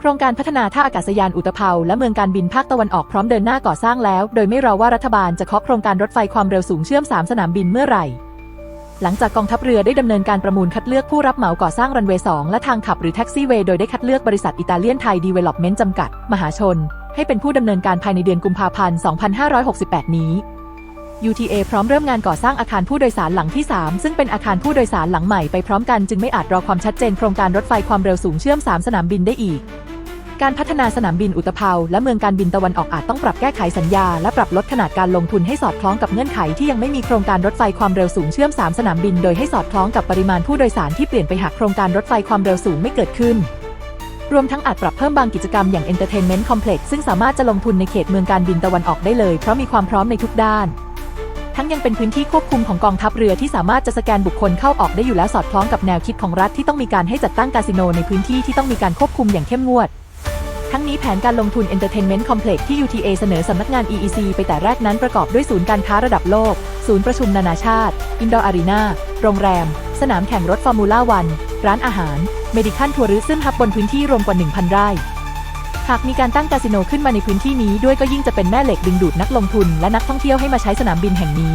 โครงการพัฒนาท่าอากาศยานอุตภเปาและเมืองการบินภาคตะวันออกพร้อมเดินหน้าก่อสร้างแล้ว โดยไม่รอว่ารัฐบาลจะเคาะโครงการรถไฟความเร็วสูงเชื่อม 3 สนามบินเมื่อไหร่ หลังจากกองทัพเรือได้ดำเนินการประมูลคัดเลือกผู้รับเหมาก่อสร้างรันเวย์2และทางขับหรือแท็กซี่เวย์โดยได้คัดเลือกบริษัทอิตาเลียนไทยดีเวล็อปเมนต์จำกัด มหาชน ให้เป็นผู้ดำเนินการภายในเดือนกุมภาพันธ์ 2568 นี้ UTA พร้อมเริ่มงานก่อสร้างอาคารผู้โดยสารหลังที่ 3 ซึ่งเป็นอาคารผู้โดยสารหลังใหม่ไปพร้อมกันจึงไม่อาจรอความชัดเจนโครงการรถไฟความเร็วสูงเชื่อม 3 สนามบินได้อีก การพัฒนาสนามบินอุตภเปาและเมืองการบินตะวันออกอาจต้องปรับแก้ไขสัญญา และปรับลดขนาดการลงทุนให้สอดคล้องกับเงื่อนไขที่ยังไม่มีโครงการรถไฟความเร็วสูงเชื่อม 3 สนามบิน โดยให้สอดคล้องกับปริมาณผู้โดยสารที่เปลี่ยนไปหากโครงการรถไฟความเร็วสูงไม่เกิดขึ้น รวมทั้งอาจปรับเพิ่มบางกิจกรรมอย่าง Entertainment Complex ซึ่งสามารถจะลงทุนในเขตเมืองการบินตะวันออกได้เลยเพราะมีความพร้อมในทุกด้าน ทั้งยังเป็นพื้นที่ควบคุมของกองทัพเรือที่สามารถจะสแกนบุคคลเข้าออกได้อยู่แล้วสอดคล้องกับแนวคิดของรัฐที่ต้องมีการให้จัดตั้งคาสิโนในพื้นที่ที่ต้องมีการควบคุมอย่างเข้มงวด ทั้งนี้แผนการลงทุน Entertainment Complex ที่ UTA เสนอสำนักงาน EEC ไปแต่แรกนั้นประกอบด้วยศูนย์การค้าระดับโลก ศูนย์ประชุมนานาชาติ อินดอร์อารีนา โรงแรม สนามแข่งรถฟอร์มูล่าวัน ร้านอาหาร เมดิคัลทัวริซึมฮับบนพื้นที่รวมกว่า 1,000 ไร่ หากมีการตั้งคาสิโนขึ้นมาในพื้นที่นี้ด้วยก็ยิ่งจะเป็นแม่เหล็กดึงดูดนักลงทุนและนักท่องเที่ยวให้มาใช้สนามบินแห่งนี้